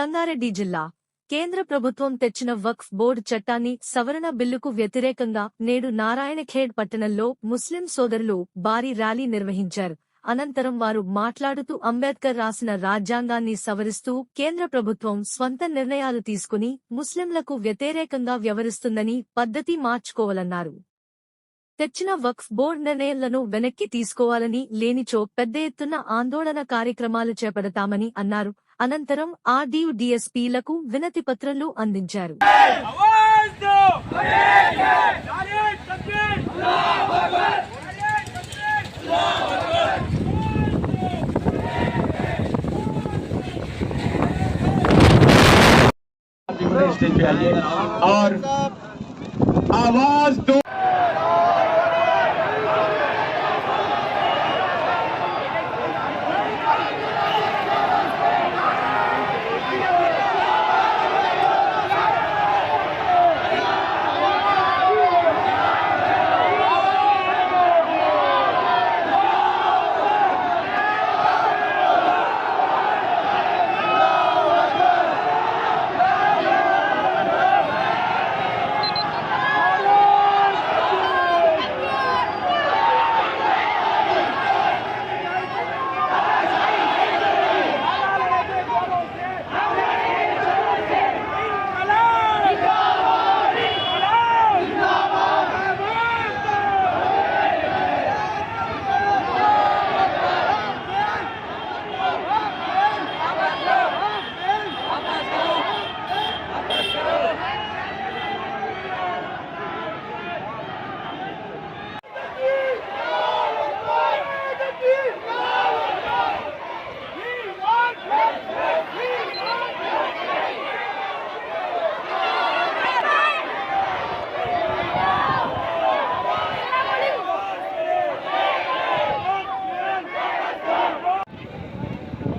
సంగారెడ్డి జిల్లా కేంద్ర ప్రభుత్వం తెచ్చిన వక్ఫ్ బోర్డు చట్టాన్ని సవరణ బిల్లుకు వ్యతిరేకంగా నేడు నారాయణఖేడ్ పట్టణంలో ముస్లిం సోదరులు భారీ ర్యాలీ నిర్వహించారు. అనంతరం వారు మాట్లాడుతూ అంబేద్కర్ రాసిన రాజ్యాంగాన్ని సవరిస్తూ కేంద్ర ప్రభుత్వం స్వంత నిర్ణయాలు తీసుకుని ముస్లింలకు వ్యతిరేకంగా వ్యవహరిస్తుందని పద్ధతి మార్చుకోవాలన్నారు. తెచ్చిన వక్ఫ్ బోర్డు నిర్ణయాలను వెనక్కి తీసుకోవాలని లేనిచో పెద్ద ఎత్తున ఆందోళన కార్యక్రమాలు చేపడతామని అన్నారు. అనంతరం ఆర్డీయు డీఎస్పీలకు వినతి పత్రాలు అందించారు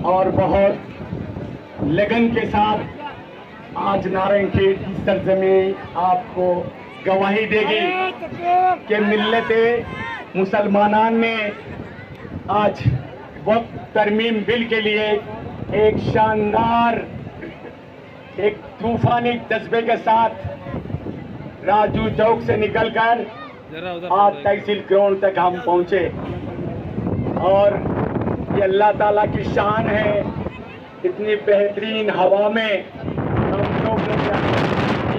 और बहुत लगन के साथ आज नारायण खेत की सरजमी आपको गवाही देगी कि मिल्लत मुसलमानान ने आज वक्त तरमीम बिल के लिए एक शानदार एक तूफानी जज्बे के साथ राजू चौक से निकलकर आज तहसील ग्राउंड तक हम पहुँचे। और ये अल्लाह ताला की शान है। इतनी बेहतरीन हवा में हम लोग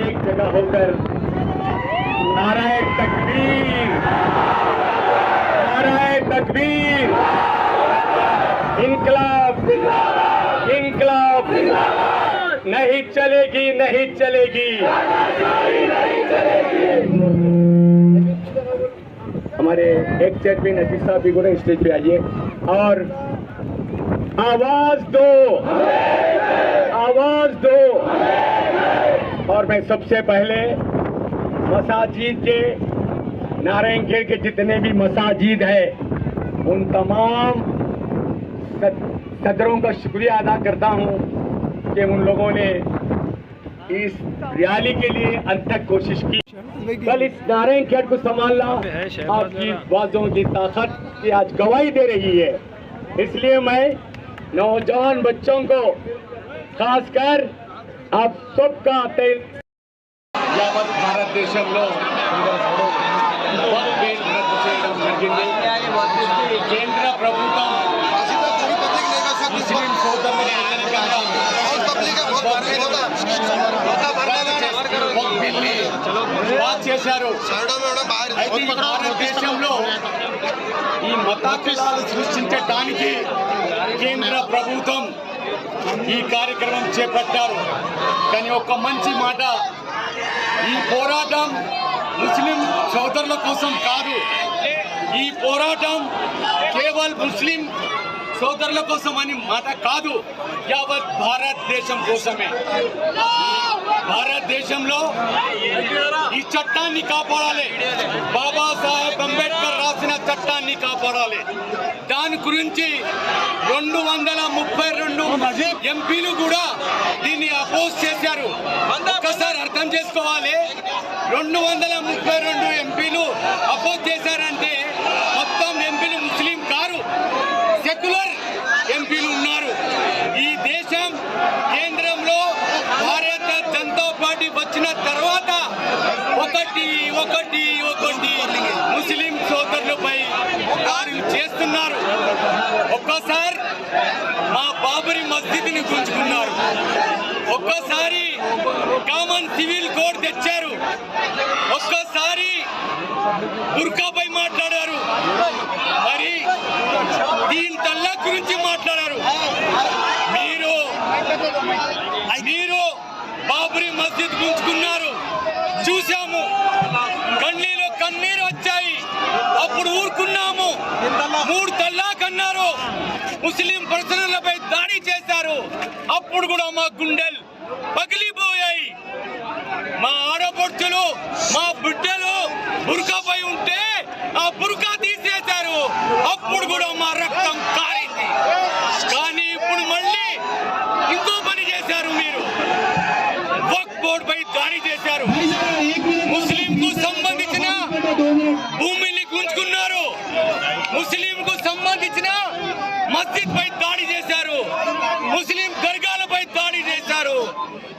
एक जगह होकर नाराय तकबीर नाराय तकबीर। इनकलाब इनकलाब। नहीं चलेगी नहीं चलेगी। हमारे एक चेयरमैन नफीस साहब भी गुना स्टेज पे आइए। और आवाज़ दो। आवाज़ दो। और मैं सबसे पहले मसाजिद के नारायण के जितने भी मसाजिद है, उन तमाम सदरों का शुक्रिया अदा करता हूँ कि उन लोगों ने इस रैली के लिए अंत तक कोशिश की कल इस नारायण खेड़ को संभालना आपकी बाजों की ताकत की आज गवाही दे रही है इसलिए मैं नौजवान बच्चों को खासकर आप सबका तय యావత్ భారతదేశంలో వక్ఫ్ బిల్ రద్దు చేయడం జరిగింది కేంద్ర ప్రభుత్వం ముస్లిం సోదరులకు చేశారు. ఈ భారతదేశంలో ఈ మతాపిలాలు సృష్టించడానికి కేంద్ర ప్రభుత్వం ఈ కార్యక్రమం చేపట్టారు. కానీ ఒక మంచి మాట ఈ పోరాటం ముస్లిం సోదరుల కోసం కాదు. ఈ పోరాటం కేవల్ ముస్లిం సోదరుల కోసం అని మాట కాదు. యావత్ భారతదేశం కోసమే. భారతదేశంలో ఈ చట్టాన్ని కాపాడాలి. బాబాసాహెబ్ అంబేద్కర్ రాసిన చట్టాన్ని కాపాడాలి. దాని గురించి రెండు వందల ముప్పై రెండు ఎంపీలు కూడా దీన్ని అపోజ్ చేశారు. ఒక్కసారి అర్థం చేసుకోవాలి. రెండు వందల ముప్పై రెండు ఎంపీలు అపోజ్ చేశారంటే మొత్తం ఎంపీలు ముస్లిం కారు సెక్యులర్ ఎంపీలు ఉన్నారు ఈ దేశం కేంద్రంలో ఒకటి ఒకటి ముస్లిం సోదరులపై దారులు చేస్తున్నారు. ఒక్కోసారి మా బాబరి మస్జిద్ని గుంజుకున్నారు. ఒక్కోసారి కామన్ సివిల్ కోడ్ తెచ్చారు. ఒక్కోసారి బుర్కాపై మాట్లాడారు మరి దీని తల్లా గురించి మాట్లాడారు మీరు మీరు బాబరీ మస్జిద్ గుంజుకున్నారు చూశాము కన్నీలో కన్నీరు వచ్చాయి అప్పుడు ఊరుకున్నాము మూడు తల్లాక్ అన్నారు ముస్లిం పర్సనలపై దాడి చేశారు. అప్పుడు కూడా మా గుండెలు పగిలిపోయాయి. మా ఆడపడుచులు మా బిడ్డలు బురకాపై ఉంటే ఆ బురకా తీసేశారు. అప్పుడు కూడా మా రక్తం కారింది. కానీ ఇప్పుడు మళ్ళీ ఇంకో పని చేశారు మీరు. వక్ బోర్డ్ పై దాడి చేశారు. ముస్లిం కు సంబంధించిన భూమిని గుంజుకున్నారు ముస్లిం కు సంబంధించిన మస్జిద్ పై దాడి చేశారు. ముస్లిం దర్గాలపై దాడి చేశారు.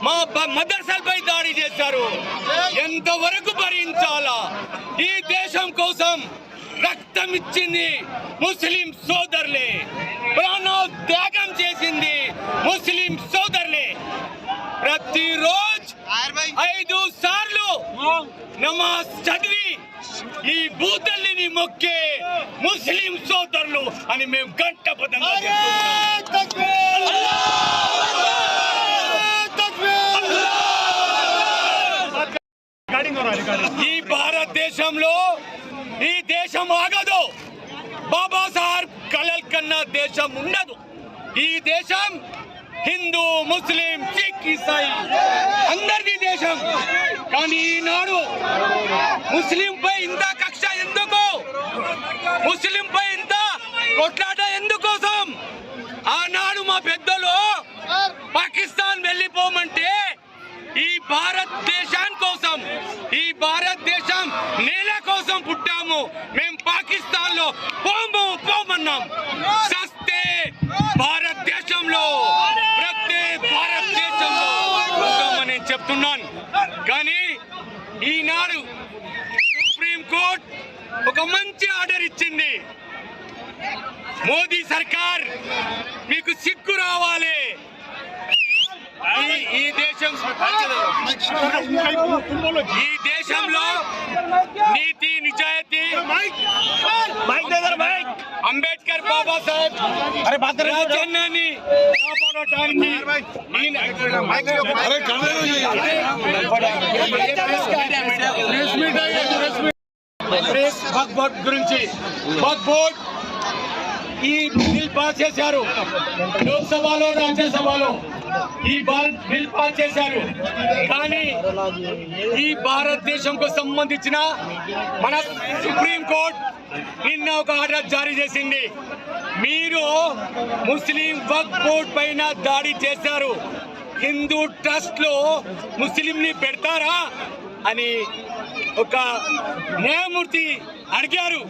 మా మదర్సాలపై దాడి చేశారు. ఎంతవరకు భరించాలా? ఈ దేశం కోసం రక్తం ఇచ్చింది ముస్లిం సోదరులే. ప్రాణం త్యాగం చేసింది ముస్లిం సోదరులే. ప్రతిరోజు ఐదు సార్లు నమాజ్ చదివి ఈ భూతల్లిని మొక్కే ముస్లిం సోదరు అని మేము గంట ఈ భారతదేశంలో ఈ దేశం ఆగదు. బాబాసాహెబ్ కలల్ కన్నా దేశం ఉండదు. ఈ దేశం హిందూ ముస్లిం సిక్ ఇసాయి అందరిది దేశం. కానీ ఈనాడు ముస్లింపై ఇంత కక్ష ఎందుకు? ముస్లింపై కొట్లాట ఎందుకోసం? ఆనాడు మా పెద్దలు పాకిస్తాన్ వెళ్ళిపోమంటే ఈ భారతదేశం కోసం ఈ భారతదేశం నేల కోసం పుట్టాము. మేము పాకిస్తాన్లో పోము పోమన్నాం సస్తే భారతదేశంలో ప్రతి భారతదేశంలో ఉంటామని నేను చెప్తున్నాను కానీ ఈనాడు సుప్రీం కోర్ట్ ఒక మంచి ఆర్డర్ ఇచ్చింది మోదీ సర్కార్ మీకు సిగ్గు రావాలి. ఈ- ఈ దేశం ఈ దేశంలో నీతి నిజాయితీ అంబేద్కర్ బాబాసాహెబ్ రాజ్యాంగాన్ని కాపాడటానికి ఈయన- ప్రెస్ వక్ఫ్ బోర్డ్ గురించి వక్ఫ్ బోర్డ్ ఈ బిల్ పాస్ చేశారు. లోక్సభలో రాజ్యసభలో ఈ బాల్ బిల్ పాస్ చేశారు. కానీ ఈ భారతదేశంకు సంబంధించిన మన సుప్రీంకోర్టు నిన్న ఒక ఆర్డర్ జారీ చేసింది. మీరు ముస్లిం వక్ బోర్డ్ పైన దాడి చేశారు. హిందూ ట్రస్ట్లో ముస్లింని పెడతారా అని ఒక న్యాయమూర్తి అడిగారు.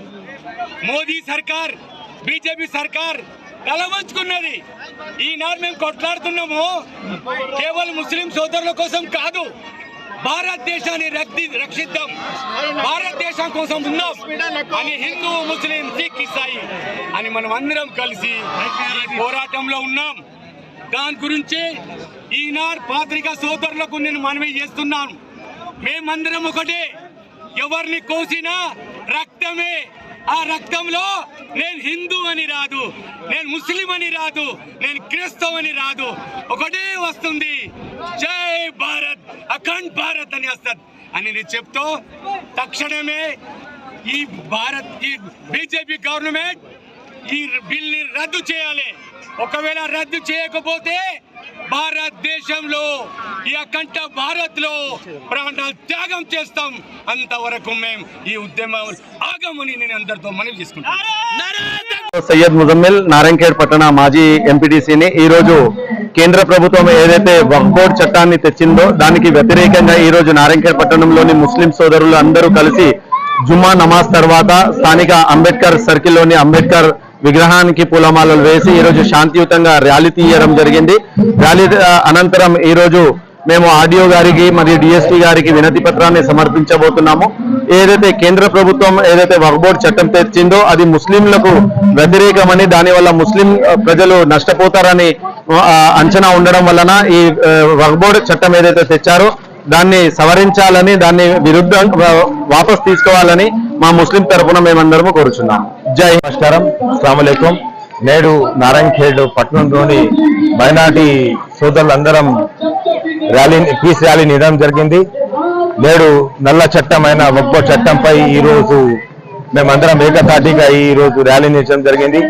మోదీ సర్కార్ బీజేపీ సర్కార్ తలవంచుకున్నది. ఈనాడు మేము కొట్లాడుతున్నాము. కేవలం ముస్లిం సోదరుల కోసం కాదు భారతదేశాన్ని రక్తి రక్షిద్దాం. భారతదేశం కోసం ఉన్నాం అని హిందూ ముస్లిం సిక్ ఇస్తాయి అని మనం అందరం కలిసి పోరాటంలో ఉన్నాం. దాని గురించి ఈనాడు పాత్రికా సోదరులకు నేను మనవి చేస్తున్నాను. మేమందరం ఒకటే ఎవరిని కోసినా రక్తమే ఆ రక్తంలో నేను హిందూ అని రాదు నేను ముస్లిం అని రాదు నేను క్రైస్తవ అని రాదు. ఒకటే వస్తుంది జై భారత్ అఖండ్ భారత్ అని వస్తుంది. అని నేను చెప్తూ తక్షణమే ఈ భారత్ ఈ బీజేపీ గవర్నమెంట్ ఈ బిల్ని రద్దు చేయాలి. ఒకవేళ రద్దు చేయకపోతే భారతదేశంలో ఈ అఖండ భారత్లో ప్రాణాలు త్యాగం చేస్తాం. అంతవరకు మేము ఈ ఉద్యమం ఆగమని నేను అందరితో మనవి చేసుకుంటాను సయ్యద్ ముజమ్మిల్ నారాయణఖేడ్ పట్టణ మాజీ ఎంపీటీసీని ఈ రోజు కేంద్ర ప్రభుత్వం ఏదైతే వక్ఫ్ బోర్డ్ చట్టాన్ని తెచ్చిందో దానికి వ్యతిరేకంగా ఈ రోజు నారాయణఖేడ్ పట్టణంలోని ముస్లిం సోదరులు అందరూ కలిసి జుమ్మా నమాజ్ తర్వాత స్థానిక అంబేద్కర్ సర్కిల్లోని అంబేద్కర్ విగ్రహానికి పూలమాలలు వేసి ఈ రోజు శాంతియుతంగా ర్యాలీ తీయడం జరిగింది. ర్యాలీ అనంతరం ఈ రోజు మేము ఆర్డీఓ గారికి మరియు డిఎస్పీ గారికి వినతి పత్రాన్ని సమర్పించబోతున్నాము. ఏదైతే కేంద్ర ప్రభుత్వం ఏదైతే వక్బోర్డ్ చట్టం తెచ్చిందో అది ముస్లింలకు వ్యతిరేకమని దానివల్ల ముస్లిం ప్రజలు నష్టపోతారని అంచనా ఉండడం వలన ఈ వక్బోర్డ్ చట్టం ఏదైతే తెచ్చారో దాన్ని సవరించాలని దాన్ని విరుద్ధ వాపస్ తీసుకోవాలని మా ముస్లిం తరఫున మేమందరము కోరుచున్నాం. జై నమస్కారం. అస్సలం నేడు నారాయణఖేడ్ పట్టణంలోని మైనార్టీ సోదరులందరం ర్యాలీ పీస్ ర్యాలీ నిర్వహించడం జరిగింది. నేడు నల్ల చట్టమైన ఒక్కో చట్టంపై ఈ రోజు మేమందరం ఏకతాటిగా ఈ రోజు ర్యాలీ నిర్చడం జరిగింది.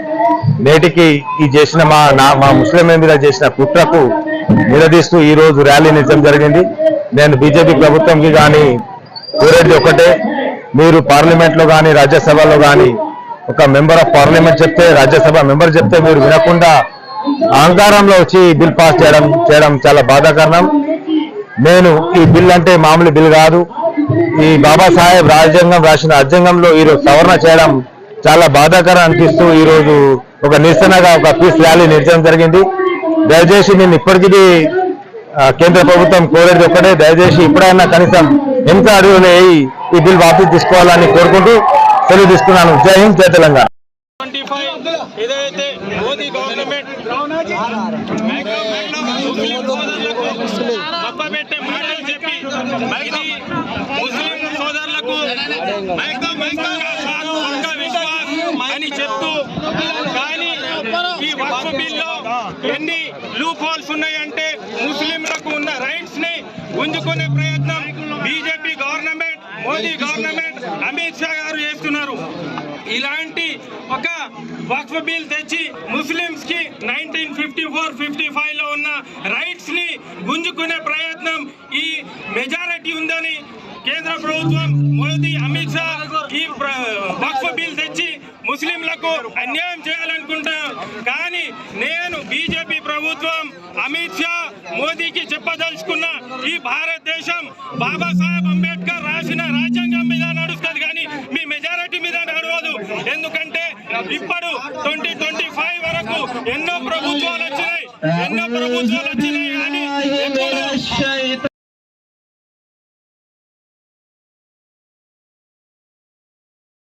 నేటికి ఈ చేసిన మా నా- మా ముస్లిం మీద చేసిన కుట్రకు నిలదీస్తూ ఈ రోజు ర్యాలీ నిర్వహించడం జరిగింది. నేను బీజేపీ ప్రభుత్వంకి కానీ కోరేది ఒకటే మీరు పార్లమెంట్లో కానీ రాజ్యసభలో కానీ ఒక మెంబర్ ఆఫ్ పార్లమెంట్ చెప్తే రాజ్యసభ మెంబర్ చెప్తే మీరు వినకుండా అహంకారంలో వచ్చి బిల్ పాస్ చేయడం చేయడం చాలా బాధాకరణం. నేను ఈ బిల్ అంటే మామూలు బిల్ కాదు. ఈ బాబాసాహెబ్ రాజ్యాంగం రాసిన రాజ్యాంగంలో ఈరోజు సవరణ చేయడం చాలా బాధాకరం అనిపిస్తూ ఈరోజు ఒక నిరసనగా ఒక పీస్ ర్యాలీ నిర్చడం జరిగింది. దయచేసి నేను ఇప్పటికీ కేంద్ర ప్రభుత్వం కోరేది ఒక్కటే దయచేసి ఇప్పుడైనా కనీసం ఎంత అడుగులు ఈ బిల్ వాపసు తీసుకోవాలని కోరుకుంటూ సెలవు తీసుకున్నాను. జై హింద్ జై తెలంగాణ. ఏదైతే మోదీ గవర్నమెంట్ మాటలు చెప్పి ముస్లిం సోదరులకు అని చెప్తూ కానీ ఈ వక్ఫ్ బిల్లో ఎన్ని లూప్ హోల్స్ ఉన్నాయంటే ముస్లింలకు ఉన్న రైట్స్ని గుంజుకునే ప్రయత్నం BJP government Modi government Amit Shah గారు చేస్తున్నారు. ఇలాంటి ఒక వక్ఫ్ బిల్ తెచ్చి ముస్లింస్కి నైన్టీన్ ఫిఫ్టీ ఫోర్ ఫిఫ్టీ ఫైవ్లో ఉన్న రైట్స్ని గుంజుకునే ప్రయత్నం ఈ మెజారిటీ ఉందని కేంద్ర ప్రభుత్వం మోదీ అమిత్ షా ఈ వక్ఫ్ బిల్ తెచ్చి ముస్లింలకు అన్యాయం చేయాలనుకుంటా. కానీ నేను బీజేపీ ప్రభుత్వం అమిత్ షా మోదీకి చెప్పదలుచుకున్న ఈ భారతదేశం బాబాసాహెబ్ అంబేద్కర్ రాసిన రాజ్యాంగం మీద నడుస్తుంది కానీ మీ మెజారిటీ మీద నడవదు. ఎందుకంటే ఇప్పుడు ట్వంటీ ట్వంటీ ఫైవ్ వరకు ఎన్నో ప్రభుత్వాలు వచ్చినాయి. ఎన్నో ప్రభుత్వాలు వచ్చినాయి. కానీ